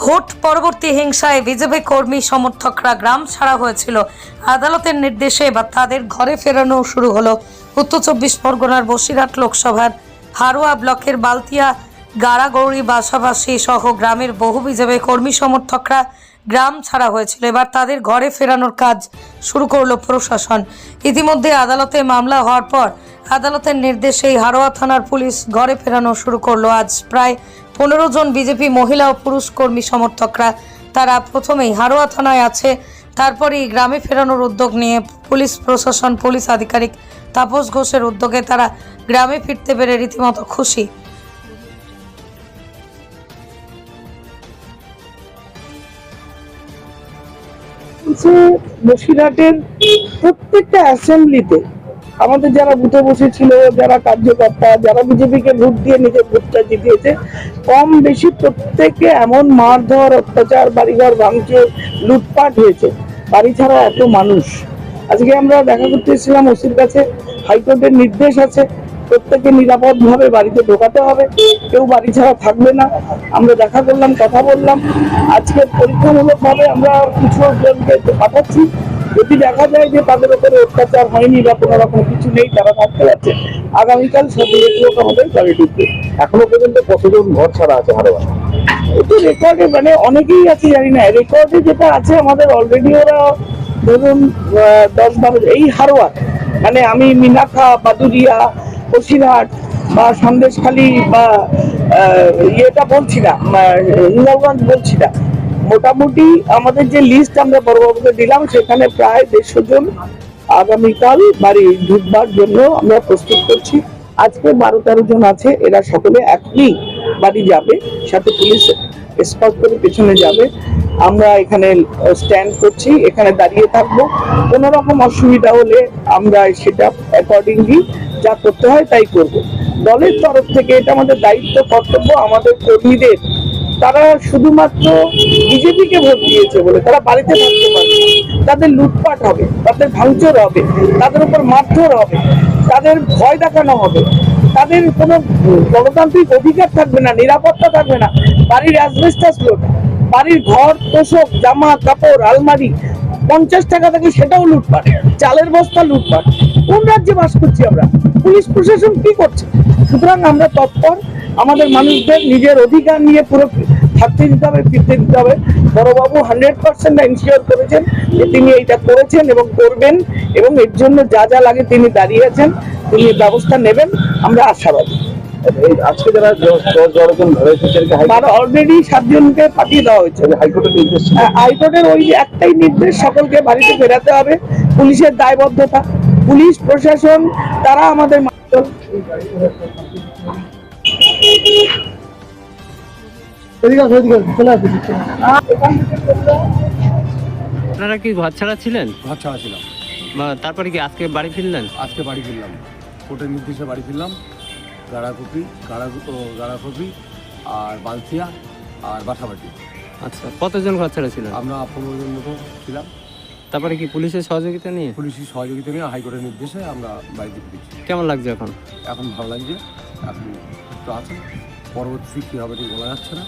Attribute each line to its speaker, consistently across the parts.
Speaker 1: Vote পরবর্তী হিংসায় BJP কর্মী সমর্থকরা গ্রাম ছাড়া হয়েছিল। আদালতের নির্দেশে বা তাদের ঘরে ফেরানো শুরু হলো। উত্তর চব্বিশ পরগনার বসিরহাট লোকসভার হারোয়া ব্লকের বালতিয়া, গাড়াগৌড়ি, বাসাবাসী সহ গ্রামের বহু বিজেপি কর্মী সমর্থকরা গ্রাম ছাড়া হয়েছিল। এবার তাদের ঘরে ফেরানোর কাজ শুরু করল প্রশাসন। ইতিমধ্যে আদালতে মামলা হওয়ার পর আদালতের নির্দেশেই হারোয়া থানার পুলিশ ঘরে ফেরানো শুরু করল। আজ প্রায় পনেরো জন বিজেপি মহিলা ও পুরুষ কর্মী সমর্থকরা তারা প্রথমেই হারোয়া থানায় আছে, তারপরেই গ্রামে ফেরানোর উদ্যোগ নিয়ে পুলিশ প্রশাসন, পুলিশ আধিকারিক তাপস ঘোষের উদ্যোগে তারা গ্রামে ফিরতে পেরে রীতিমতো খুশি।
Speaker 2: যে বসিরহাটের প্রত্যেকটা অ্যাসেম্বলিতে আমাদের যারা বুথে বসেছিল, যারা কার্যকর্তা, যারা বিজেপিকে ভোট দিয়ে নিজের ভোটটা জিতিয়েছে, কম বেশি প্রত্যেকে এমন মারধর, অত্যাচার, বাড়িঘর ভাঙচুর, লুটপাট হয়েছে। বাড়ি ছাড়া এত মানুষ। আজকে আমরা দেখা করতে এসেছিলাম ওসির কাছে, হাইকোর্টের নির্দেশ আছে। প্রত্যেকে নিরাপদ ভাবে বাড়িতে ঢোকাতে হবে। কেউ বাড়ি ছাড়া থাকবে না। আমরা দেখা করলাম কথা বললাম। আজকে পরীক্ষামূলক ভাবে আমরা কিছু জনকে পাঠাচ্ছি। যদি দেখা যায় যে তাদের উপরে অত্যাচার হয়নি বা কোনো রকম কিছু নেই তারা থাকতে পারছে আগামীকাল সব লোক আমাদের বাড়ি ঢুকবে।
Speaker 3: এখনও পর্যন্ত কতজন ঘর ছাড়া আছে হারোয়া
Speaker 2: একটু রেকর্ডে মানে অনেকেই আছে জানি না। রেকর্ডে যেটা আছে আমাদের অলরেডি ওরা ধরুন দশ বারো এই হারোয়া মানে আমি মিনাখা বাদুরিয়া বসিরহাট বা সন্দেশখালী বা ইয়েটা বলছি না নীলগঞ্জ বলছি না। মোটামুটি আমাদের যে লিস্ট আমরা বড়বাবুকে দিলাম, সেখানে প্রায় দেড়শো জন আগামীকাল বাড়ি ঢুকবার জন্য আমরা প্রস্তুত করছি। আজকে বারো তেরো জন আছে, এরা সকলে এখনই বাড়ি যাবে, সাথে পুলিশ স্কট করে পেছনে যাবে। আমরা এখানে স্ট্যান্ড করছি, এখানে দাঁড়িয়ে থাকব। কোনো রকম অসুবিধা হলে আমরা সেটা অ্যাকর্ডিংলি যা করতে হয় তাই করব। দলের তরফ থেকে এটা আমাদের দায়িত্ব, কর্তব্য, আমাদের কর্মীদের। তারা শুধুমাত্র বিজেপিকে ভোট দিয়েছে বলে, তারা বাড়িতে থাকতে পারবে তাদের লুটপাট হবে, তাদের ভাঙচুর হবে, তাদের উপর মারধর হবে, তাদের ভয় দেখানো হবে। তাদের কোনো গণতান্ত্রিক অধিকার থাকবে না, নিরাপত্তা থাকবে না। বাড়ির অ্যাসবেস্টাস লোড বাড়ির ঘর, তোষক, জামা, কাপড়, আলমারি, পঞ্চাশ টাকা থাকে সেটাও লুটপাট। চালের বস্তা লুটপাট। কোন রাজ্যে বাস করছি আমরা? পুলিশ প্রশাসন কি করছে? সুতরাং আমরা তৎপর আমাদের মানুষদের নিজের অধিকার নিয়ে পুরো থাকতে দিতে হবে ফিরতে দিতে হবে। বড়বাবু হান্ড্রেড পার্সেন্ট এনশিওর করেছেন যে তিনি এইটা করেছেন এবং করবেন এবং এর জন্য যা যা লাগে তিনি দাঁড়িয়ে আছেন তিনি ব্যবস্থা নেবেন আমরা আশাবাদী।
Speaker 3: আজকে যারা জন ধরে
Speaker 2: অলরেডি সাতজনকে পাঠিয়ে দেওয়া হয়েছে।
Speaker 3: হাইকোর্টের নির্দেশ
Speaker 2: হ্যাঁ, হাইকোর্টের ওই একটাই নির্দেশ সকলকে বাড়িতে ফেরাতে হবে। পুলিশের দায়বদ্ধতা পুলিশ প্রশাসন তারা আমাদের
Speaker 4: আপনারা কি ঘর ছাড়া ছিলেন?
Speaker 5: ঘর ছাড়া ছিলাম।
Speaker 4: বা তারপরে কি আজকে বাড়ি ফিরলেন?
Speaker 5: আজকে বাড়ি ফিরলাম। কোর্টের নির্দেশে বাড়ি ফিরলাম। গাড়াকপি গাড়া গাড়াকপি আর বালতিয়া আর বাসাবাটি।
Speaker 4: আচ্ছা কতজন ঘর ছাড়া ছিলেন?
Speaker 5: আমরা পনেরো জন মতো ছিলাম।
Speaker 4: তারপরে কি পুলিশের সহযোগিতা নিয়ে?
Speaker 5: পুলিশের সহযোগিতা নিয়ে হাইকোর্টের নির্দেশে আমরা বাড়িতে ফিরেছি।
Speaker 4: কেমন লাগছে এখন?
Speaker 5: এখন ভালো লাগছে। এখন তো আছে পরবর্তী কী হবে ঠিক বলা যাচ্ছে না।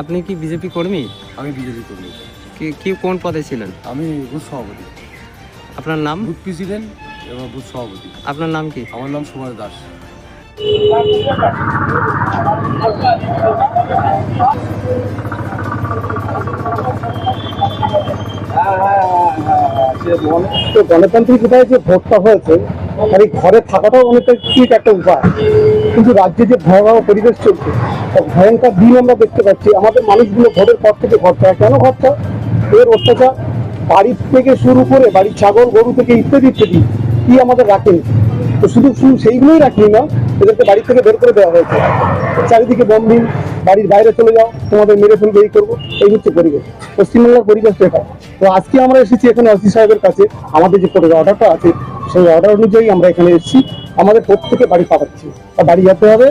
Speaker 4: আপনি কি বিজেপি কর্মী?
Speaker 5: আমি বিজেপি কর্মী।
Speaker 4: কি কি কোন পদে ছিলেন?
Speaker 5: আমি বুথ সভাপতি।
Speaker 4: আপনার নাম?
Speaker 5: বুথ প্রেসিডেন্ট এবং বুথ সভাপতি।
Speaker 4: আপনার নাম কি?
Speaker 5: আমার নাম সুভাষ দাস।
Speaker 3: তো গণতান্ত্রিক উপায়ে যে ভোটটা হয়েছে আর এই ঘরে থাকাটাও অনেকটা ঠিক একটা উপায়। কিন্তু রাজ্যে যে ভয়াবহ পরিবেশ চলছে ভয়ঙ্কর দিন আমরা দেখতে পাচ্ছি। আমাদের মানুষগুলো ভোটের পর থেকে ঘর ছাড়া কেন ঘর এর অত্যাচার বাড়ির থেকে শুরু করে বাড়ির ছাগল, গরু থেকে ইত্যাদি ইত্যাদি, কি আমাদের রাখেন? তো শুধু শুধু সেইগুলোই রাখি না এদেরকে বাড়ি থেকে বের করে দেওয়া হয়েছে। চারিদিকে বম্বিং বাড়ির বাইরে চলে যাও, তোমাদের মেরে ফেলবে, এই করব, এই হচ্ছে পরিবেশ। পশ্চিমবাংলার পরিবেশ এটা তো আজকে আমরা এসেছি এখানে অসি সাহেবের কাছে। আমাদের যে কোর্টের অর্ডারটা আছে, সেই অর্ডার অনুযায়ী আমরা এখানে এসেছি। আমাদের প্রত্যেকে বাড়ি পাঠাচ্ছি। বাড়ি যেতে হবে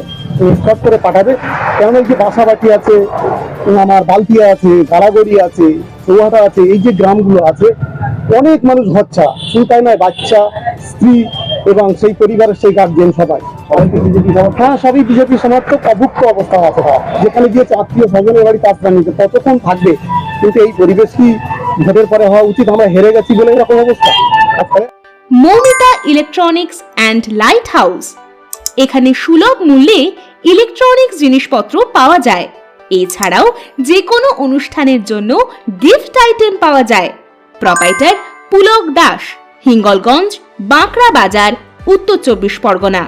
Speaker 3: স্টপ করে পাঠাবে। কেননা এই যে বাসাবাটি আছে, আমার বালতিয়া আছে গাড়াগড়ি আছে, চৌহাটা আছে, এই যে গ্রামগুলো আছে, অনেক মানুষ ছাড়া শুধু তাই নয়, বাচ্চা, স্ত্রী এবং সেই পরিবারের সেই গার্জেন সবাই। হ্যাঁ সবই বিজেপি সমর্থক, অভুক্ত অবস্থা আছে যেখানে গিয়েছে আত্মীয় স্বজনের বাড়ি কাজ নিতে কতক্ষণ থাকবে। কিন্তু এই পরিবেশ কি ভোটের পরে হওয়া উচিত? আমরা হেরে গেছি বলে এরকম অবস্থা।
Speaker 6: Moumita electronics and light house. এখানে সুলভ মূল্যে ইলেকট্রনিক্স জিনিসপত্র পাওয়া যায়। এছাড়াও যে কোনো অনুষ্ঠানের জন্য গিফট আইটেম পাওয়া যায়। প্রপাইটার পুলক দাস। হিঙ্গলগঞ্জ বাঁকড়া বাজার উত্তর চব্বিশ পরগনা।